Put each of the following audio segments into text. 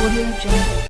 Audio Jungle.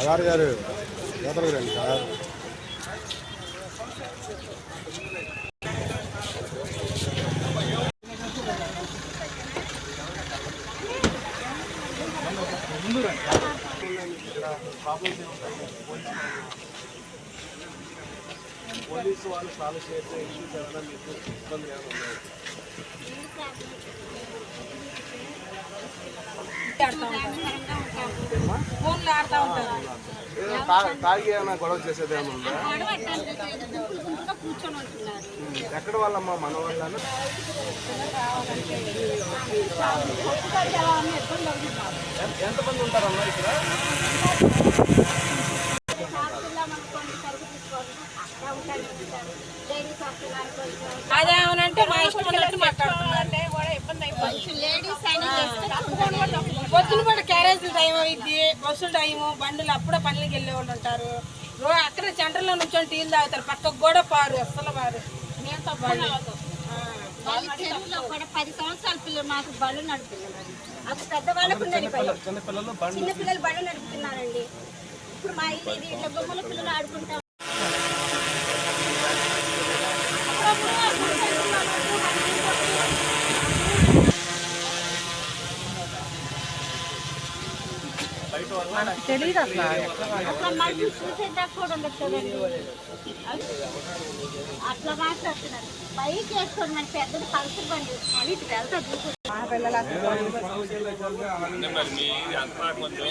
అదారు గారు ఎదరు రండి సార్. పోలీసు వాళ్ళు సాల్వ్ చేసే ఇష్యూస్ ఏమైనా మీకు ఇబ్బంది ఏమైనా ఉన్నాయి? గొడవ చేసేది ఎక్కడ వాళ్ళమ్మా మన వాళ్ళను ఎంతమంది ఉంటారమ్మా ఇక్కడ అదేమనంటే మా ఇష్టం ఉన్నట్టు మాట్లాడుతున్నారు లేడీస్ అయినా చేస్తే పొద్దున కూడా క్యారేజ్ టైం అయింది బస్సు టైము బండ్లు అప్పుడే పనులకి వెళ్ళే వాళ్ళు ఉంటారు. రో అక్కడ సెంటర్లో నుంచొని టీలు తాగుతారు. పక్కకు కూడా పారు అస్సలు పారు. మేము చెరువులో కూడా పది సంవత్సరాల పిల్లలు మాకు బళ్ళు నడుపుతున్నారు అప్పుడు పెద్దవాళ్ళకు చిన్న పిల్లలు బండి. చిన్న పిల్లలు బళ్ళు నడుపుతున్నారండి ఇప్పుడు మా ఇల్లు ఇది ఇట్లా బొమ్మల పిల్లలు ఆడుకుంటాం అట్లా మళ్ళీ చూసేదాకా కూడా ఉండదు కదండి అట్లా మాట్లాడుతున్నారు. పైకి వేసుకోండి మన పెద్దది పల్సర్ బండి అని ఇటు వెళ్తా చూసి మరి మీ అంతా కొంచెం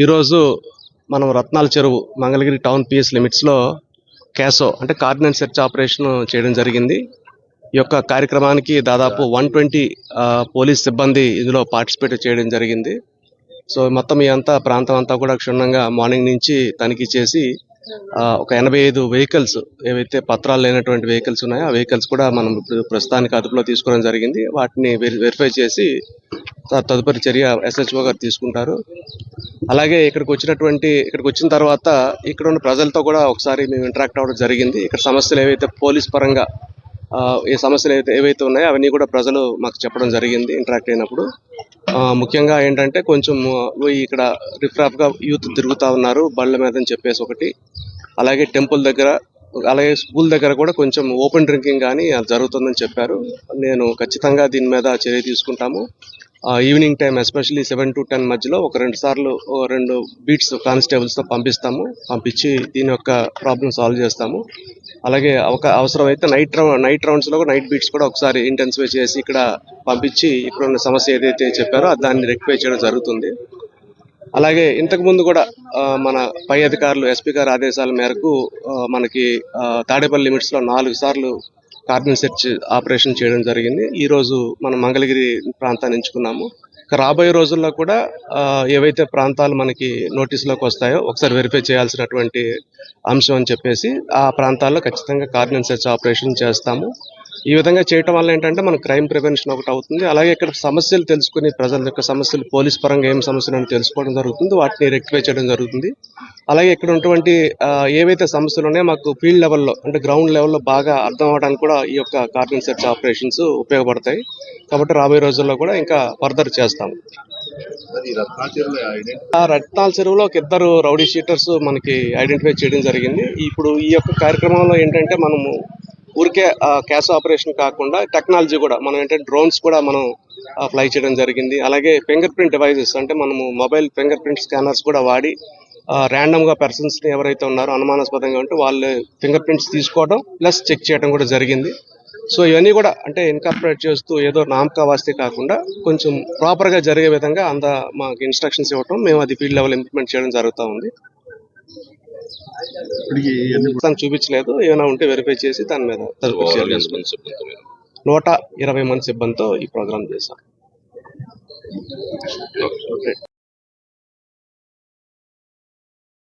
ఈరోజు మనం రత్నాల చెరువు మంగళగిరి టౌన్ పిఎస్ లిమిట్స్లో క్యాసో అంటే కార్డినెంట్ సెర్చ్ ఆపరేషన్ చేయడం జరిగింది. ఈ యొక్క కార్యక్రమానికి దాదాపు వన్ ట్వంటీ పోలీస్ సిబ్బంది ఇందులో పార్టిసిపేట్ చేయడం జరిగింది. సో మొత్తం ఈ అంతా ప్రాంతం అంతా కూడా క్షుణ్ణంగా మార్నింగ్ నుంచి తనిఖీ చేసి ఒక ఎనభై ఐదు వెహికల్స్ ఏవైతే పత్రాలు లేనటువంటి వెహికల్స్ ఉన్నాయో ఆ వెహికల్స్ కూడా మనం ఇప్పుడు ప్రస్తుతానికి అదుపులో తీసుకోవడం జరిగింది. వాటిని వెరిఫై చేసి తదుపరి చర్య ఎస్హెచ్ఓ గారు తీసుకుంటారు. అలాగే ఇక్కడికి వచ్చినటువంటి ఇక్కడికి వచ్చిన తర్వాత ఇక్కడ ఉన్న ప్రజలతో కూడా ఒకసారి మేము ఇంటరాక్ట్ అవ్వడం జరిగింది. ఇక్కడ సమస్యలు ఏవైతే పోలీస్ పరంగా ఏ సమస్యలు అయితే ఏవైతే ఉన్నాయో అవన్నీ కూడా ప్రజలు మాకు చెప్పడం జరిగింది ఇంటరాక్ట్ అయినప్పుడు. ముఖ్యంగా ఏంటంటే కొంచెం ఇక్కడ రిఫ్రాఫ్గా యూత్ తిరుగుతూ ఉన్నారు బళ్ళ మీద అని చెప్పేసి ఒకటి. అలాగే టెంపుల్ దగ్గర అలాగే స్కూల్ దగ్గర కూడా కొంచెం ఓపెన్ డ్రింకింగ్ కానీ జరుగుతుందని చెప్పారు. నేను ఖచ్చితంగా దీని మీద చర్య తీసుకుంటాము. Evening time especially seven to ten మధ్యలో ఒక రెండు సార్లు రెండు బీట్స్ కానిస్టేబుల్స్తో పంపిస్తాము. పంపించి దీని యొక్క ప్రాబ్లమ్ సాల్వ్ చేస్తాము. అలాగే ఒక అవసరమైతే నైట్ రౌండ్ నైట్ రౌండ్స్లో కూడా నైట్ బీట్స్ కూడా ఒకసారి ఇంటెన్సిఫై చేసి ఇక్కడ పంపించి ఇక్కడ ఉన్న సమస్య ఏదైతే చెప్పారో దాన్ని రెక్టిఫై చేయడం జరుగుతుంది. అలాగే ఇంతకుముందు కూడా మన పై అధికారులు ఎస్పీ గారి ఆదేశాల మేరకు మనకి తాడేపల్లి లిమిట్స్లో నాలుగు సార్లు కార్బన్ సెర్చ్ ఆపరేషన్ చేయడం జరిగింది. ఈరోజు మనం మంగళగిరి ప్రాంతాన్ని ఎంచుకున్నాము. రాబోయే రోజుల్లో కూడా ఏవైతే ప్రాంతాలు మనకి నోటీసులోకి వస్తాయో ఒకసారి వెరిఫై చేయాల్సినటువంటి అంశం అని చెప్పేసి ఆ ప్రాంతాల్లో ఖచ్చితంగా కార్బన్ సెర్చ్ ఆపరేషన్ చేస్తాము. ఈ విధంగా చేయటం వల్ల ఏంటంటే మన క్రైమ్ ప్రివెన్షన్ ఒకటి అవుతుంది. అలాగే ఇక్కడ సమస్యలు తెలుసుకుని ప్రజల యొక్క సమస్యలు పోలీస్ పరంగా ఏం సమస్యలు అని తెలుసుకోవడం జరుగుతుంది. వాటిని రెక్టిఫై చేయడం జరుగుతుంది. అలాగే ఇక్కడ ఉన్నటువంటి ఏవైతే సమస్యలు ఉన్నాయో మాకు ఫీల్డ్ లెవెల్లో అంటే గ్రౌండ్ లెవెల్లో బాగా అర్థం అవడానికి కూడా ఈ యొక్క కార్బన్ సెర్చ్ ఆపరేషన్స్ ఉపయోగపడతాయి. కాబట్టి రాబోయే రోజుల్లో కూడా ఇంకా ఫర్దర్ చేస్తాము. ఆ రత్నాల చెరువులో ఒక ఇద్దరు రౌడీ షీటర్స్ మనకి ఐడెంటిఫై చేయడం జరిగింది. ఇప్పుడు ఈ యొక్క కార్యక్రమంలో ఏంటంటే మనము ఊరికే క్యాష్ ఆపరేషన్ కాకుండా టెక్నాలజీ కూడా మనం ఏంటంటే డ్రోన్స్ కూడా మనం ఫ్లై చేయడం జరిగింది. అలాగే ఫింగర్ ప్రింట్ డివైజెస్ అంటే మనము మొబైల్ ఫింగర్ ప్రింట్ స్కానర్స్ కూడా వాడి ర్యాండమ్గా గా ఎవరైతే ఉన్నారో అనుమానాస్పదంగా ఉంటే వాళ్ళు ఫింగర్ ప్రింట్స్ తీసుకోవడం ప్లస్ చెక్ చేయడం కూడా జరిగింది. సో ఇవన్నీ కూడా అంటే ఇన్కార్పొరేట్ చేస్తూ ఏదో నామకా వాస్తే కాకుండా కొంచెం ప్రాపర్గా జరిగే విధంగా అంత మాకు ఇన్స్ట్రక్షన్స్ ఇవ్వటం మేము అది ఫీల్డ్ లెవెల్ ఇంప్లిమెంట్ చేయడం జరుగుతూ ఉంది. దాన్ని చూపించలేదు. ఏమైనా ఉంటే వెరిఫై చేసి దాని మీద. నూట ఇరవై మంది సిబ్బందితో ఈ ప్రోగ్రామ్ చేశాం.